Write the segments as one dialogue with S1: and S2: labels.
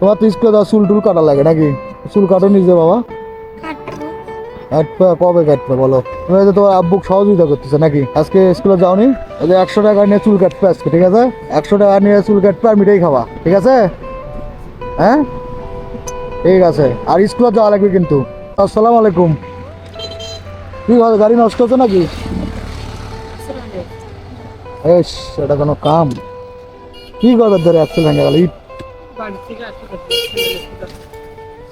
S1: তোমার তো স্কুলে যাওয়া চুল টুল কাটা লাগে নাকি? চুল কাটো নিজে বাবা।
S2: কাটবো।
S1: কবে কাটবে বলো? তুমি হয়তো তোমার আব্বুক সহযোগিতা করতেছে নাকি? আজকে স্কুলে যাওনি? ওই একশো টাকা নিয়ে চুল কাটবে আজকে ঠিক আছে? একশো টাকা নিয়ে চুল কাটবে আর মিঠাই খাওয়া ঠিক আছে? হ্যাঁ? ঠিক আছে। আর স্কুলে যাওয়া লাগবে কিন্তু। আসসালামু আলাইকুম। কি হয় গাড়ি নষ্ট হচ্ছে নাকি? এস এটা কোনো কাম। কি করবে ধরে অ্যাক্সেল ভেঙে গেল? ইট।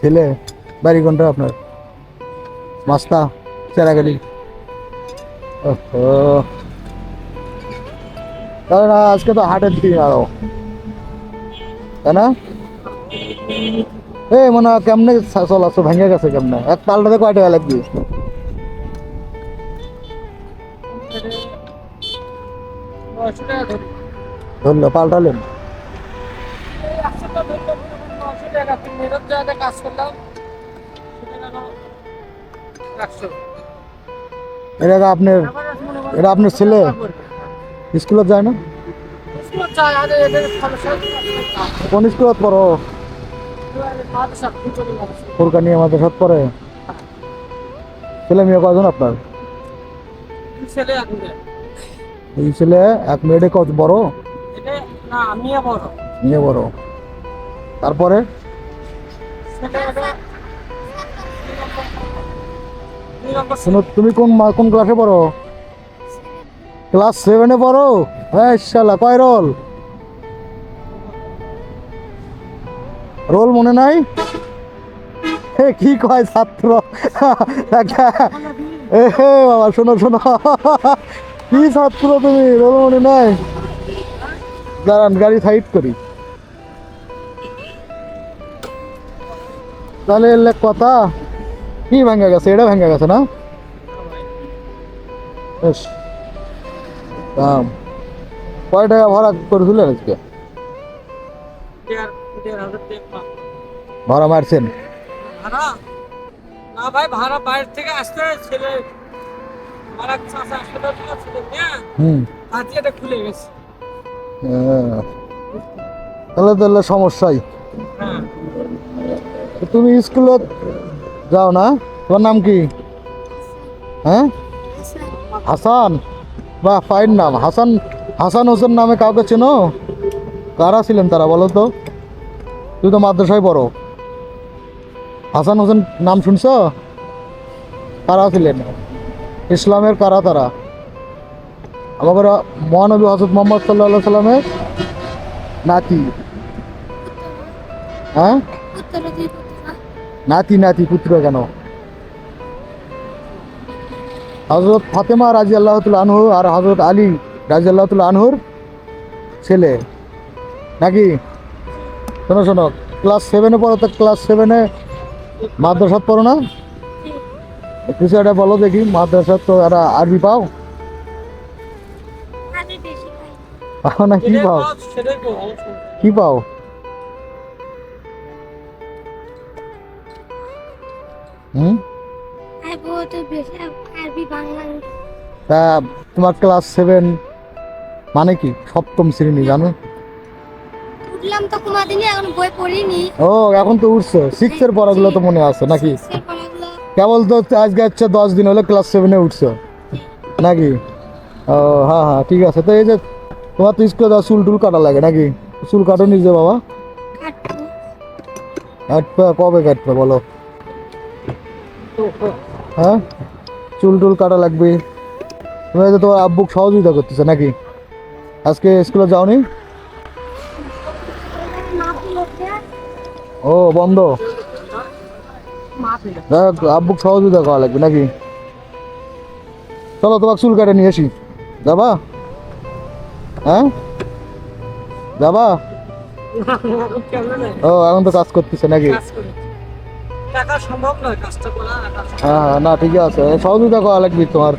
S1: ছেলে বাড়ি কোনটা আপনার? মাস্তা চেরাগাড়ি ওহো। আজকে তো হাটের দিন আরও। তাই না? এই মনে হয় কেমনে চলাচ্ছ ভেঙে গেছে কেমনে? এক পাল্টাতে কয় টাকা লাগবে? ধরলো পাল্টালেন? এটা আপনার এটা আপনার ছেলে? স্কুলে যায় না? কোন স্কুলত পড়ো? ফুরকানি আমাদের সাথে পড়ে? ছেলে মেয়ে কজন আপনার?
S3: ছেলে
S1: এই ছেলে এক মেয়েটে কত বড়। মেয়ে বড়। তারপরে? শুনো, তুমি কোন কোন ক্লাসে পড়ো? ক্লাস সেভেনে পড়ো? হ্যাঁ শালা, কয় রোল রোল মনে নাই? হে কি কয় ছাত্র? এ বাবা, শোনো শোনো। কি ছাত্র তুমি? রোল মনে নাই? দাঁড়ান, গাড়ি সাইড করি। তাহলে এলে কথা। কি ভাঙ্গা গেছে? এটা ভাঙ্গা গেছে না? দাম। কয় টাকা ভাড়া করেছিলেন আজকে? ভাড়া মারছেন?
S3: না ভাই ভাড়া বাইরে থেকে আসতে ছেলে। আমার এক চাষা
S1: তুমি স্কুলত যাও না? তোমার নাম কি? হ্যাঁ? হাসান। বা ফাইন নাম। হাসান হাসান হোসেন নামে কাউকে চেনো? কারা ছিলেন তারা বলো তো? তুই তো মাদ্রাসায় পড়ো। হাসান হোসেন নাম শুনছ? কারা ছিলেন? ইসলামের কারা তারা? আমাদের মহানবী হজরত মোহাম্মদ সাল্লাহ সাল্লামের নাতি। হ্যাঁ? নাতি নাতি পুত্র কেন? হজরত ফাতেমা রাজি আল্লাহ আনহু আর হজরত আলী রাজি আল্লাহ আনহুর ছেলে। নাকি? শোনো শোনো ক্লাস সেভেনে পড়ো তো ক্লাস সেভেনে মাদ্রাসাত পড়ো না? কিছু একটা বলো দেখি মাদ্রাসাত তো একটা আরবি পাও? পাও না কি পাও। কি পাও? হুম? তা তোমার ক্লাস সেভেন মানে কি? সপ্তম শ্রেণি জানো?
S2: উঠলাম তো কোনোদিনই এখন বই পড়িনি।
S1: ও এখন তো উঠছো। সিক্সের পড়াগুলো তো মনে আছে নাকি? কেবল তো আজকে হচ্ছে দশ দিন হলে ক্লাস সেভেনে উঠছো। নাকি? ও হ্যাঁ হ্যাঁ ঠিক আছে। তো এই যে তোমার তো স্কুলে যাওয়া চুল টুল কাটা লাগে নাকি? চুল কাটো নিজে বাবা?
S2: কাটবে?
S1: কবে কাটবে বলো? হ্যাঁ? চুল টুল কাটা লাগবে। তুমি হয়তো তোমার আব্বুক সহযোগিতা করতেছে নাকি? আজকে স্কুলে যাওনি? ও, বন্ধ। দেখ আব্বুক সহযোগিতা করা লাগবে নাকি? চলো তোমার চুল কাটে নিয়ে আসি। যাবা? হ্যাঁ? যাবা? ও, এখন তো কাজ করতেছে নাকি?
S3: টাকা
S1: হ্যাঁ হ্যাঁ না ঠিক আছে। সহযোগিতা করা লাগবে তোমার।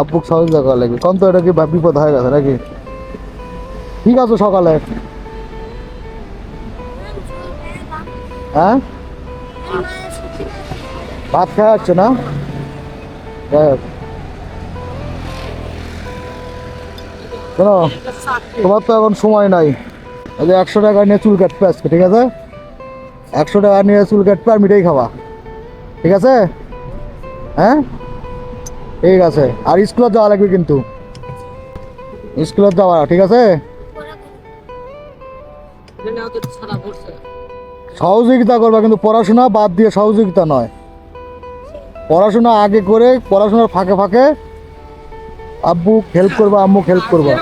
S1: আব্বুক সহযোগিতা করা লাগবে। কম তো এটা কি বিপদ হয়ে গেছে নাকি? ঠিক আছে সকালে। হ্যাঁ? ভাত খাওয়া যাচ্ছে না? যাই হোক। শোনো, তোমার তো এখন সময় নাই। একশো টাকা নিয়ে চুল কাটবে আজকে ঠিক আছে? একশো টাকা নিয়ে চুল কাটবে আর মিঠাই খাওয়া ঠিক আছে? হ্যাঁ? ঠিক আছে। আর স্কুলে যাওয়া লাগবে কিন্তু। স্কুলে যাওয়া ঠিক আছে? সহযোগিতা করবা কিন্তু পড়াশোনা বাদ দিয়ে সহযোগিতা নয়। পড়াশোনা আগে করে পড়াশোনার ফাঁকে ফাঁকে আব্বু হেল্প করবা আম্মু হেল্প করবা।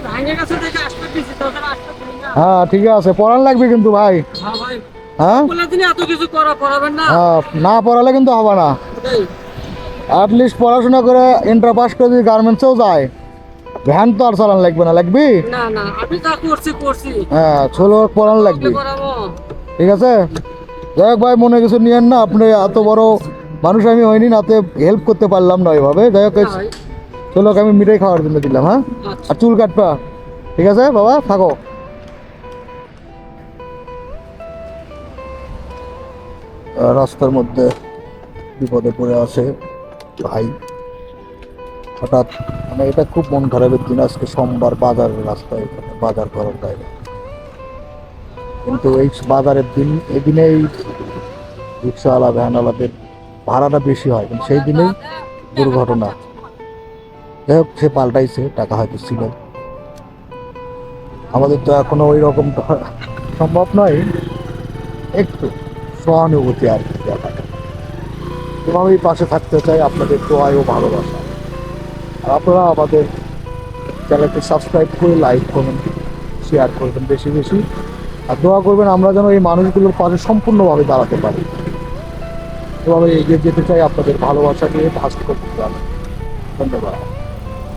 S1: হ্যাঁ ঠিক আছে। পড়ান লাগবে কিন্তু ভাই।
S3: হ্যাঁ?
S1: হ্যাঁ
S3: না
S1: পড়ালে কিন্তু হবে না। অ্যাটলিস্ট পড়াশোনা করে ইন্টার পাস করে যদি গার্মেন্টসেও যায় ভ্যান তো আর চালান লাগবে না লাগবি? হ্যাঁ ছোলো পড়ান লাগবে। ঠিক আছে? যাই হোক ভাই মনে কিছু নিয়েন না আপনি এত বড় মানুষ আমি হয়নি নাতে হেল্প করতে পারলাম না ওইভাবে। যাই হোক চলো আমি মিঠাই খাওয়ার জন্য দিলাম হ্যাঁ?
S3: আচ্ছা।
S1: আর চুল কাটবা। ঠিক আছে বাবা? থাকো। রাস্তার মধ্যে বিপদে পড়ে আছে ভাই। হঠাৎ মানে এটা খুব মন খারাপের দিন আজকে সোমবার বাজারের রাস্তায় বাজার করার জায়গা কিন্তু এই বাজারের দিন এই দিনেই রিক্সাওয়ালা, ভ্যানওয়ালাদের ভাড়াটা বেশি হয়, কিন্তু সেই দিনেই দুর্ঘটনা। যাই হোক, সে পাল্টাইছে, টাকা হয়তো ছিল। আমাদের তো এখনও ওই রকমটা সম্ভব নয়। একটু। সহানুভূতি আর কি দেখাটা এভাবেই পাশে থাকতে চাই আপনাদের দোয়ায় ও ভালোবাসা। আর আপনারা আমাদের চ্যানেলটি সাবস্ক্রাইব করে লাইক করবেন, শেয়ার করবেন বেশি বেশি। আর দোয়া করবেন আমরা যেন এই মানুষগুলোর পাশে সম্পূর্ণভাবে দাঁড়াতে পারি। এভাবে এগিয়ে যেতে চাই আপনাদের ভালোবাসা নিয়ে ভাস্কর ধন্যবাদ।